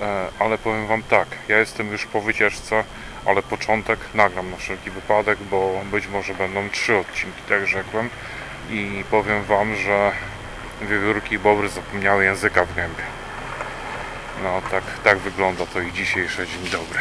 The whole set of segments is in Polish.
E, ale powiem Wam tak, ja jestem już po wycieczce, ale początek nagram na wszelki wypadek, bo być może będą trzy odcinki, tak rzekłem. I powiem Wam, że wiewiórki i bobry zapomniały języka w gębie. No tak, tak wygląda to ich dzisiejszy dzień dobry.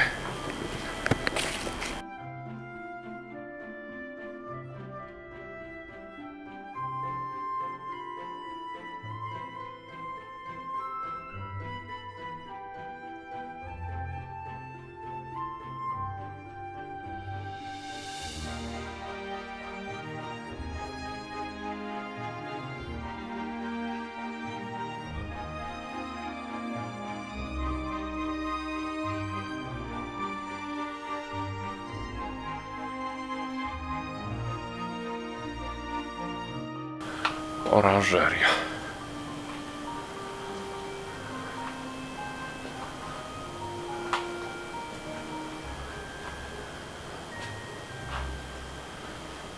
Oranżeria.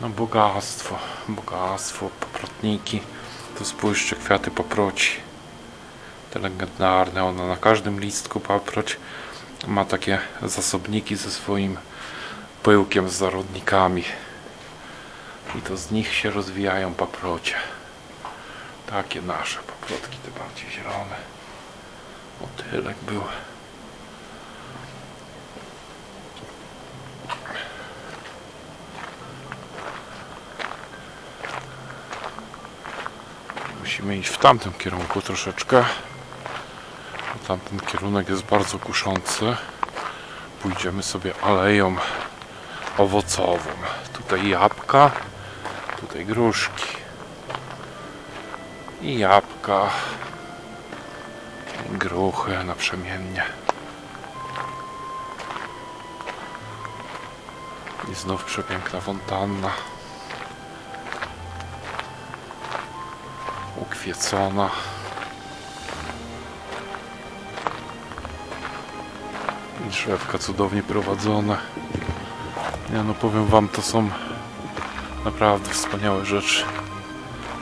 No bogactwo, bogactwo, paprotniki. Tu spójrzcie, kwiaty paproci. Te legendarne, ona na każdym listku paproć ma takie zasobniki ze swoim pyłkiem z zarodnikami. I to z nich się rozwijają paprocie. Takie nasze paprotki, te bardziej zielone. Motylek był. Musimy iść w tamtym kierunku troszeczkę. Tamten kierunek jest bardzo kuszący. Pójdziemy sobie aleją owocową. Tutaj jabłka, tutaj gruszki i jabłka, gruchy naprzemiennie. I znów przepiękna fontanna. Ukwiecona. I drzewka cudownie prowadzone. Ja no powiem wam, to są naprawdę wspaniałe rzeczy.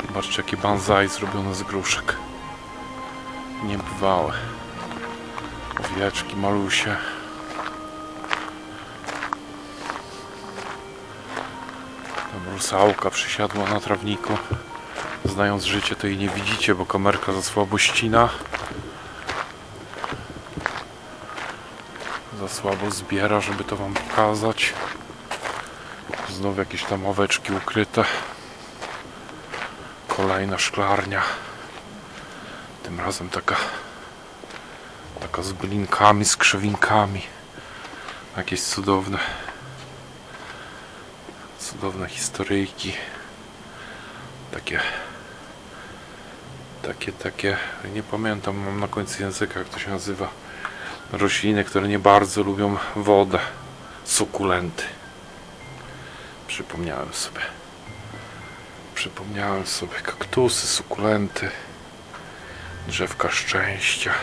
Zobaczcie jakie banzai zrobione z gruszek. Niebywałe. Owieczki, malusie. Tam rusałka przysiadła na trawniku. Znając życie to jej nie widzicie, bo kamerka za słabo ścina. Za słabo zbiera, żeby to wam pokazać. Znów jakieś tam oweczki ukryte. Kolejna szklarnia. Tym razem taka taka z blinkami, z krzewinkami. Jakieś cudowne cudowne historyjki. Takie takie, takie, nie pamiętam, mam na końcu języka, jak to się nazywa. Rośliny, które nie bardzo lubią wodę. Sukulenty. Przypomniałem sobie. Przypomniałem sobie kaktusy, sukulenty, drzewka szczęścia.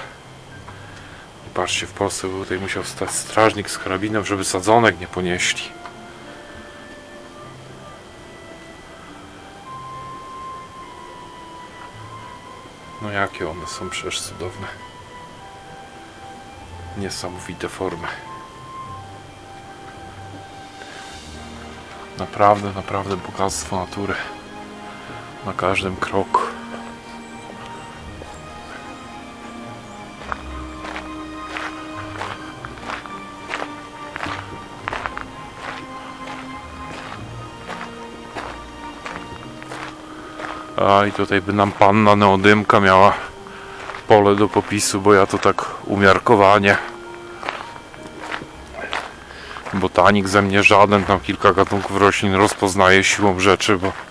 I patrzcie, w Polsce by tutaj musiał stać strażnik z karabinem, żeby sadzonek nie ponieśli. No jakie one są przecież cudowne. Niesamowite formy. Naprawdę, naprawdę bogactwo natury. Na każdym kroku. A i tutaj by nam panna Neodymka miała pole do popisu, bo ja to tak umiarkowanie. Botanik ze mnie żaden, tam kilka gatunków roślin rozpoznaje siłą rzeczy, bo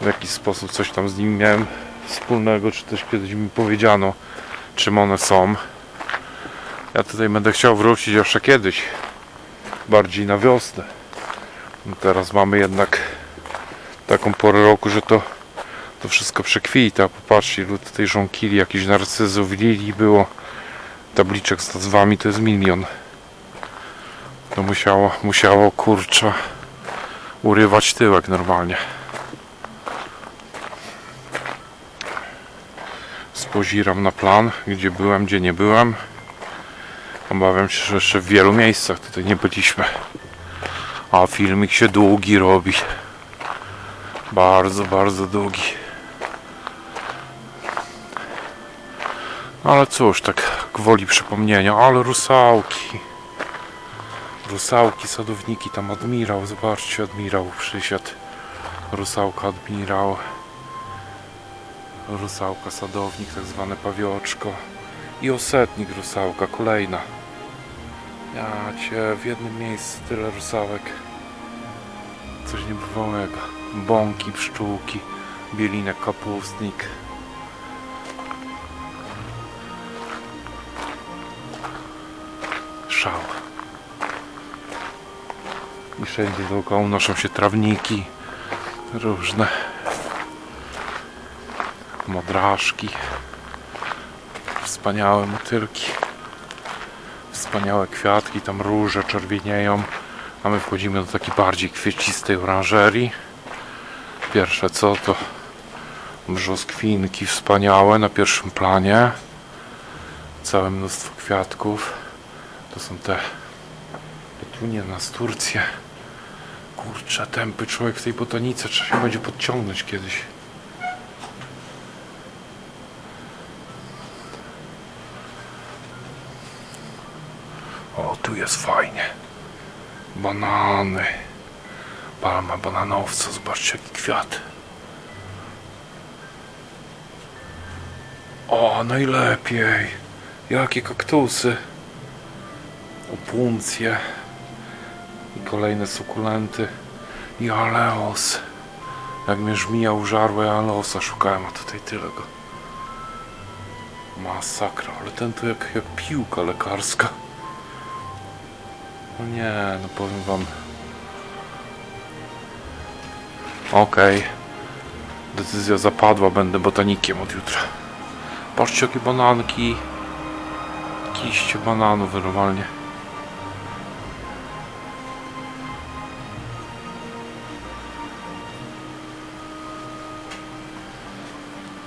w jakiś sposób coś tam z nimi miałem wspólnego, czy też kiedyś mi powiedziano, czym one są. Ja tutaj będę chciał wrócić jeszcze kiedyś, bardziej na wiosnę. No teraz mamy jednak taką porę roku, że to to wszystko przekwita. Popatrzcie, ilu tutaj żonkili, jakichś narcyzów, lilii było. Tabliczek z nazwami to jest milion. To musiało, musiało kurcza urywać tyłek normalnie. Spoziram na plan, gdzie byłem, gdzie nie byłem. Obawiam się, że jeszcze w wielu miejscach tutaj nie byliśmy. A filmik się długi robi. Bardzo, bardzo długi. Ale cóż, tak gwoli przypomnienia, ale rusałki. Rusałki, sadowniki, tam admirał, zobaczcie, admirał przysiadł. Rusałka, admirał. Rusałka, sadownik, tak zwane pawioczko. I osetnik rusałka, kolejna. Ja cię, w jednym miejscu tyle rusałek. Coś niebywałego. Bąki, pszczółki, bielinek, kapustnik. Szał. I wszędzie dookoła unoszą się trawniki różne. Modraszki. Wspaniałe motylki. Wspaniałe kwiatki, tam róże czerwienieją. A my wchodzimy do takiej bardziej kwiecistej oranżerii. Pierwsze co to brzoskwinki wspaniałe na pierwszym planie. Całe mnóstwo kwiatków. To są te petunie nas Turcję. Kurczę, tępy człowiek w tej botanice. Trzeba się będzie podciągnąć kiedyś. O, tu jest fajnie. Banany. Palma bananowca. Zobaczcie jaki kwiat. O, najlepiej. Jakie kaktusy. Opuncje. I kolejne sukulenty. I aleos. Jak mnie żmija użarła, aleosa szukałem, a tutaj tyle go. Masakra, ale ten tu jak, jak piłka lekarska. No nie, no powiem wam. Okej. Decyzja zapadła, będę botanikiem od jutra. Patrzcie jakie bananki. Kiście bananów normalnie.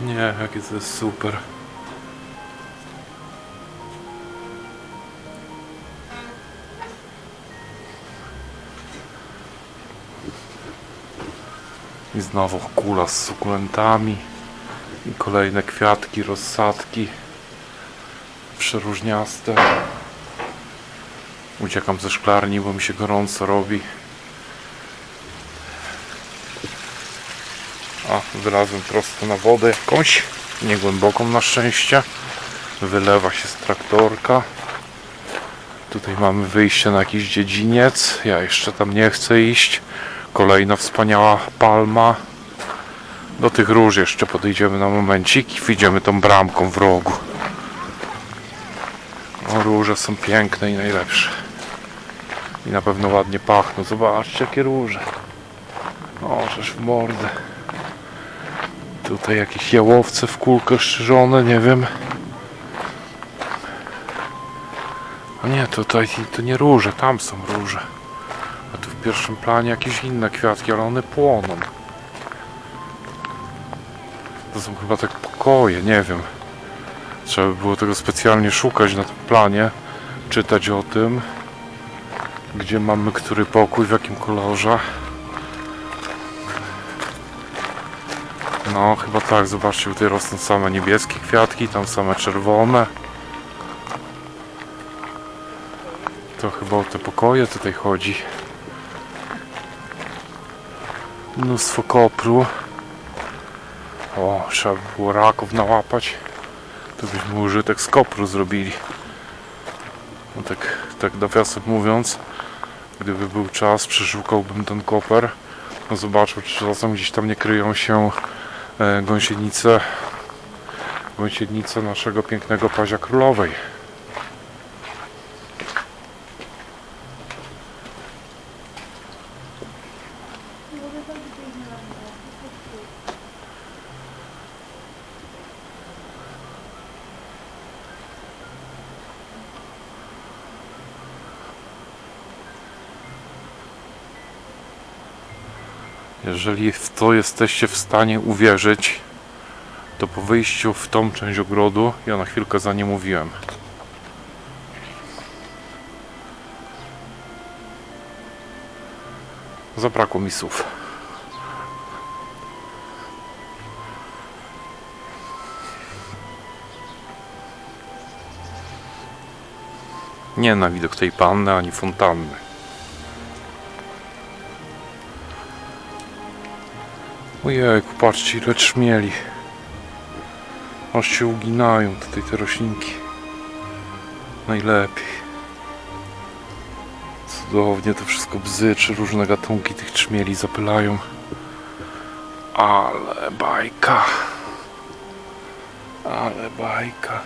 Nie, jakie to jest super. Znowu kula z sukulentami. I kolejne kwiatki, rozsadki. Przeróżniaste. Uciekam ze szklarni, bo mi się gorąco robi. A, wylazłem prosto na wodę jakąś. Niegłęboką na szczęście. Wylewa się z traktorka. Tutaj mamy wyjście na jakiś dziedziniec. Ja jeszcze tam nie chcę iść. Kolejna wspaniała palma. Do tych róż jeszcze podejdziemy na momencik i wyjdziemy tą bramką w rogu. O, róże są piękne i najlepsze. I na pewno ładnie pachną. Zobaczcie jakie róże. O, żeż w mordę. Tutaj jakieś jałowce w kulkę strzyżone, nie wiem. A nie, tutaj to nie róże, tam są róże. A tu w pierwszym planie jakieś inne kwiatki, ale one płoną. To są chyba tak pokoje, nie wiem. Trzeba by było tego specjalnie szukać na tym planie, czytać o tym, gdzie mamy który pokój, w jakim kolorze. No, chyba tak, zobaczcie, tutaj rosną same niebieskie kwiatki, tam same czerwone. To chyba o te pokoje tutaj chodzi. Mnóstwo kopru. O, trzeba by było raków nałapać. To byśmy użytek z kopru zrobili. No tak, tak nawiasem mówiąc, gdyby był czas, przeszukałbym ten koper. No zobaczył, czy czasem gdzieś tam nie kryją się e, gąsienice, gąsienice naszego pięknego pazia królowej. Jeżeli w to jesteście w stanie uwierzyć, to po wyjściu w tą część ogrodu ja na chwilkę za nie mówiłem. Zabrakło mi słów. Nie na widok tej panny ani fontanny. Ojejku, patrzcie ile trzmieli. Aż się uginają tutaj te roślinki. Najlepiej. Cudownie to wszystko bzyczy, różne gatunki tych trzmieli zapylają. Ale bajka. Ale bajka.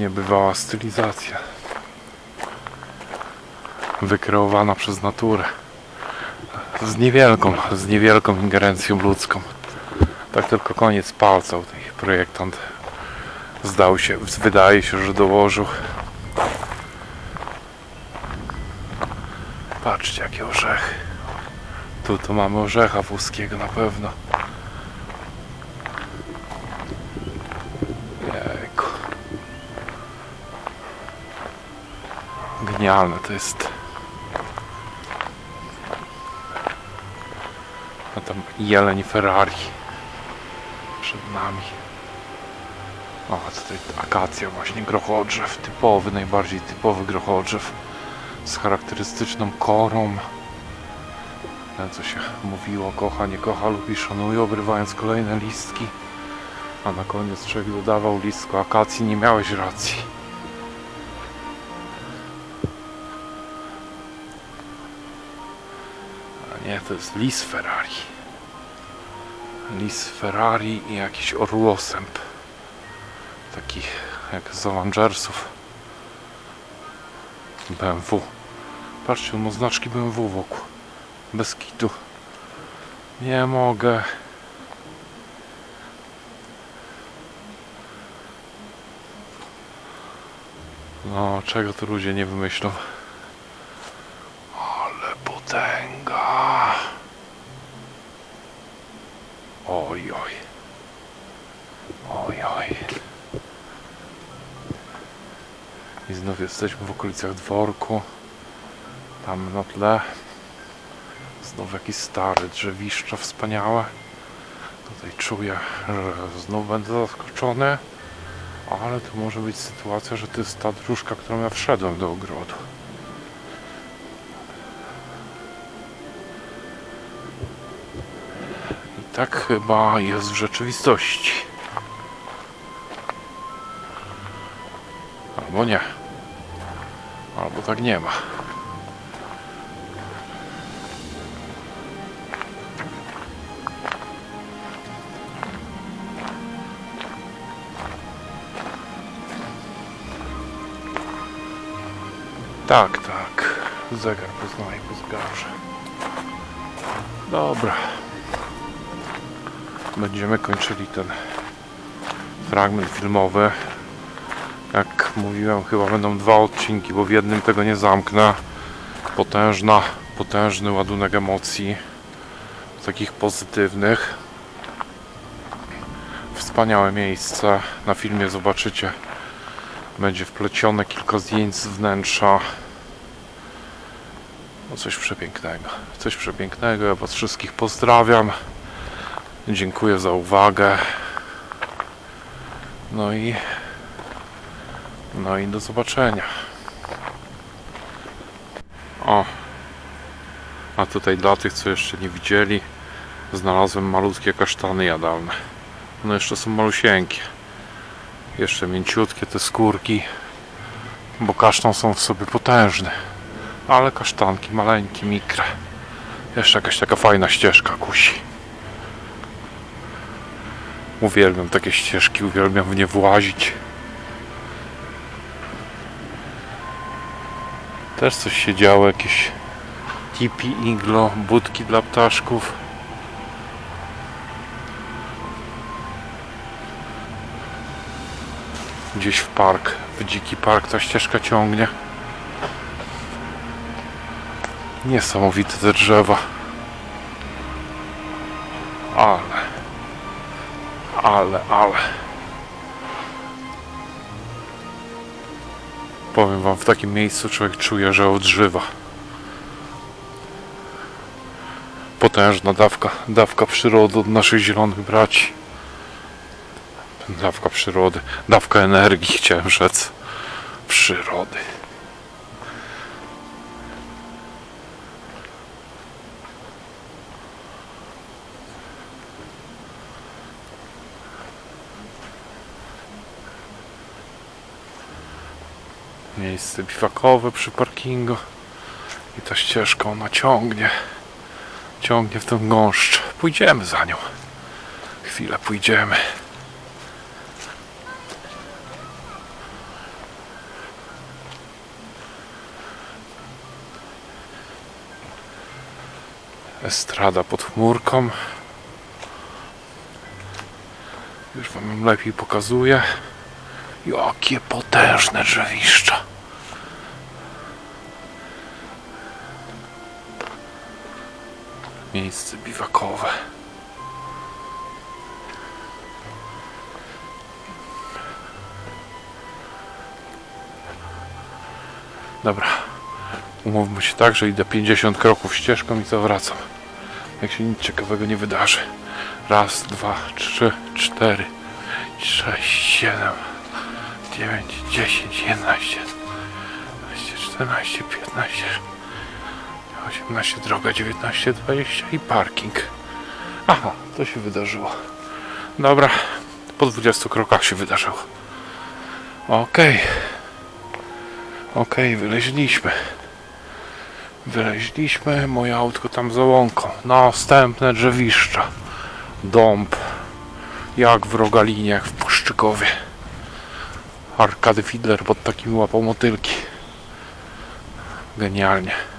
Niebywała stylizacja. Wykreowana przez naturę. Z niewielką, z niewielką ingerencją ludzką. Tak tylko koniec palca tutaj projektant zdał się, wydaje się, że dołożył. Patrzcie jakie orzechy. Tu to mamy orzecha włoskiego na pewno. Genialne to jest. A tam jeleń Ferrari przed nami. O, tutaj akacja właśnie, grochodrzew, typowy, najbardziej typowy grochodrzew z charakterystyczną korą. Co się mówiło, kocha, nie kocha, lubi, szanuje, obrywając kolejne listki. A na koniec człowiek dodawał listku akacji, nie miałeś racji. To jest lis Ferrari. Lis Ferrari i jakiś orłosęp. Taki jak z Avengersów. BMW. Patrzcie, on ma znaczki BMW wokół. Bez kitu. Nie mogę. No, czego tu ludzie nie wymyślą? Znów jesteśmy w okolicach dworku. Tam na tle. Znów jakieś stare drzewiszcza wspaniałe. Tutaj czuję, że znów będę zaskoczony. Ale to może być sytuacja, że to jest ta dróżka, którą ja wszedłem do ogrodu. I tak chyba jest w rzeczywistości. Albo nie. Albo tak nie ma. Tak, tak. Zegar poznaje po zegarze. Dobra. Będziemy kończyli ten fragment filmowy. Jak mówiłem, chyba będą dwa odcinki, bo w jednym tego nie zamknę. Potężna, potężny ładunek emocji, takich pozytywnych. Wspaniałe miejsce. Na filmie zobaczycie. Będzie wplecione kilka zdjęć z wnętrza. No coś przepięknego. Coś przepięknego. Ja Was wszystkich pozdrawiam. Dziękuję za uwagę. No i no i do zobaczenia. O. A tutaj dla tych, co jeszcze nie widzieli, znalazłem malutkie kasztany jadalne. One jeszcze są malusieńkie. Jeszcze mięciutkie te skórki, bo kasztan są w sobie potężny. Ale kasztanki maleńkie, mikre. Jeszcze jakaś taka fajna ścieżka kusi. Uwielbiam takie ścieżki, uwielbiam w nie włazić. Też coś się działo, jakieś tipi, iglo, budki dla ptaszków. Gdzieś w park, w dziki park ta ścieżka ciągnie. Niesamowite te drzewa. Ale, ale, ale. Powiem wam, w takim miejscu człowiek czuje, że odżywa. Potężna dawka, dawka przyrody od naszych zielonych braci. Dawka przyrody, dawka energii, chciałem rzec. Przyrody. Miejsce biwakowe przy parkingu. I ta ścieżka, ona ciągnie. Ciągnie w ten gąszcz. Pójdziemy za nią. Chwilę pójdziemy. Estrada pod chmurką. Już wam lepiej pokazuję. Jakie potężne drzewiszcza. Miejsce biwakowe. Dobra. Umówmy się tak, że idę 50 kroków ścieżką i zawracam. Jak się nic ciekawego nie wydarzy. Raz, dwa, trzy, cztery, sześć, siedem, dziewięć, dziesięć, jedenaście, czternaście, piętnaście, osiemnaście, droga, dziewiętnaście, dwadzieścia i parking. Aha, to się wydarzyło. Dobra, po 20 krokach się wydarzyło. Okej. Okej, wyleźliśmy. Wyleźliśmy, moje autko tam za łąką. Następne drzewiszcza. Dąb. Jak w Rogalinie, jak w Puszczykowie. Arkady Fiedler pod takimi łapą motylki. Genialnie.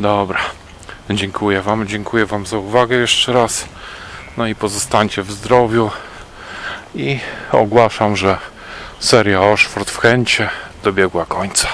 Dobra. Dziękuję Wam, dziękuję Wam za uwagę jeszcze raz. No i pozostańcie w zdrowiu. I ogłaszam, że seria Oszford w Chęcie dobiegła końca.